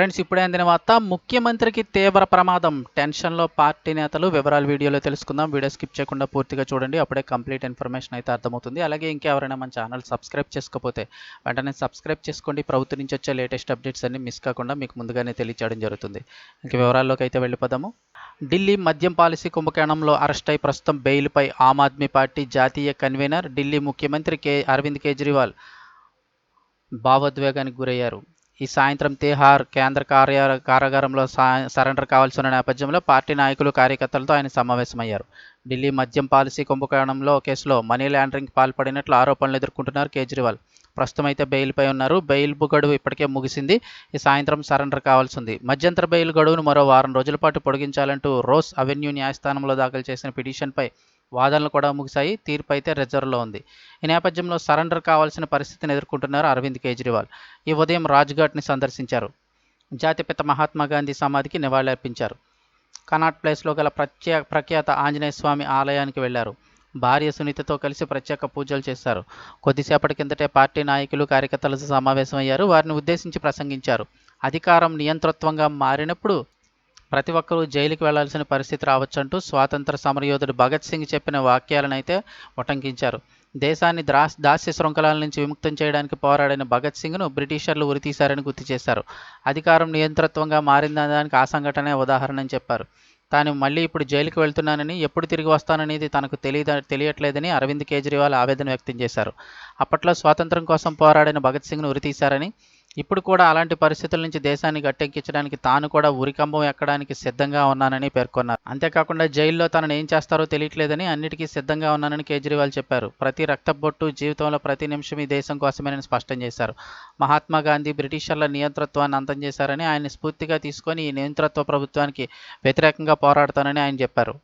Friends ఇప్పుడే అందిన వార్త ముఖ్యమంత్రికి తీవ్ర ప్రమాదం. టెన్షన్లో పార్టీ నేతలు వివరాలు వీడియోలో తెలుసుకుందాం. వీడియో స్కిప్ చేయకుండా పూర్తిగా చూడండి. అప్పుడే కంప్లీట్ ఇన్ఫర్మేషన్ అయితే అర్థమవుతుంది. అలాగే ఇంకెవరైనా మన ఛానల్ సబ్స్క్రైబ్ చేసుకోకపోతే వెంటనే సబ్స్క్రైబ్ చేసుకోండి. ప్రభుత్వం నుంచి వచ్చే లేటెస్ట్ అప్డేట్స్ అన్ని మిస్ కాకుండా మీకు ముందుగానే తెలియచేయడం జరుగుతుంది. ఇంక వివరాల్లోకి అయితే వెళ్ళిపోదాము. ఢిల్లీ మద్యం పాలసీ కుంభకోణంలో అరెస్ట్ అయి ప్రస్తుతం బెయిల్పై ఆమ్ ఆద్మీ పార్టీ జాతీయ కన్వీనర్ ఢిల్లీ ముఖ్యమంత్రి కె అరవింద్ కేజ్రీవాల్ భావోద్వేగానికి గురయ్యారు. ఈ సాయంత్రం తిహార్ కేంద్ర కార్య కారాగారంలో సా- సరెండర్ కావాల్సి ఉన్న నేపథ్యంలో పార్టీ నాయకులు కార్యకర్తలతో ఆయన సమావేశమయ్యారు. ఢిల్లీ మద్యం పాలసీ కుంభకోణంలో కేసులో మనీ లాండరింగ్ పాల్పడినట్లు ఆరోపణలు ఎదుర్కొంటున్నారు కేజ్రీవాల్. ప్రస్తుతం అయితే బెయిల్పై ఉన్నారు. బెయిల్ గడువు ఇప్పటికే ముగిసింది. ఈ సాయంత్రం సరెండర్ కావాల్సి ఉంది మధ్యంతర బెయిల్ గడువును మరో వారం రోజుల పాటు పొడిగించాలంటూ రోస్ అవెన్యూ న్యాయస్థానంలో దాఖలు చేసిన పిటిషన్పై వాదనలు కూడా ముగిశాయి. తీర్పు అయితే రిజర్వ్లో ఉంది. ఈ నేపథ్యంలో సరెండర్ కావాల్సిన పరిస్థితిని ఎదుర్కొంటున్నారు అరవింద్ కేజ్రీవాల్. ఈ ఉదయం రాజ్ఘాట్ని సందర్శించారు. జాతిపిత మహాత్మా గాంధీ సమాధికి నివాళులర్పించారు. కనాట్ ప్లేస్లో గల ప్రత్యేక ప్రఖ్యాత ఆంజనేయ స్వామి ఆలయానికి వెళ్ళారు. భార్య సునీతతో కలిసి ప్రత్యేక పూజలు చేశారు. కొద్దిసేపటి కిందటే పార్టీ నాయకులు కార్యకర్తలతో సమావేశమయ్యారు. వారిని ఉద్దేశించి ప్రసంగించారు. అధికారం నియంతృత్వంగా మారినప్పుడు ప్రతి ఒక్కరూ జైలుకి వెళ్ళాల్సిన పరిస్థితి రావచ్చంటూ స్వాతంత్ర సమరయోధుడు భగత్ సింగ్ చెప్పిన వాక్యాలనైతే ఉటంకించారు. దేశాన్ని ద్రాస్ దాస్య శృంఖలాల నుంచి విముక్తం చేయడానికి పోరాడిన భగత్ సింగ్ను బ్రిటిషర్లు ఉరితీశారని గుర్తు చేశారు. అధికారం నియంతృత్వంగా మారిందనడానికి ఆ సంఘటనే ఉదాహరణ అని చెప్పారు. తాను మళ్ళీ ఇప్పుడు జైలుకి వెళ్తున్నానని ఎప్పుడు తిరిగి వస్తాననేది తనకు తెలియద తెలియట్లేదని అరవింద్ కేజ్రీవాల్ ఆవేదన వ్యక్తం చేశారు. అప్పట్లో స్వాతంత్రం కోసం పోరాడిన భగత్ సింగ్ను ఉరితీశారని ఇప్పుడు కూడా అలాంటి పరిస్థితుల నుంచి దేశాన్ని గట్టెక్కించడానికి తాను కూడా ఉరికంబం ఎక్కడానికి సిద్ధంగా ఉన్నానని పేర్కొన్నారు. అంతేకాకుండా జైల్లో తనను ఏం చేస్తారో తెలియట్లేదని అన్నిటికీ సిద్ధంగా ఉన్నానని కేజ్రీవాల్ చెప్పారు. ప్రతి రక్తబొట్టు జీవితంలో ప్రతి నిమిషం ఈ దేశం కోసమేనని స్పష్టం చేశారు. మహాత్మా గాంధీ బ్రిటిషర్ల నియంతృత్వాన్ని అంతం చేశారని ఆయన స్ఫూర్తిగా తీసుకొని ఈ నియంతృత్వ ప్రభుత్వానికి వ్యతిరేకంగా పోరాడతానని ఆయన చెప్పారు.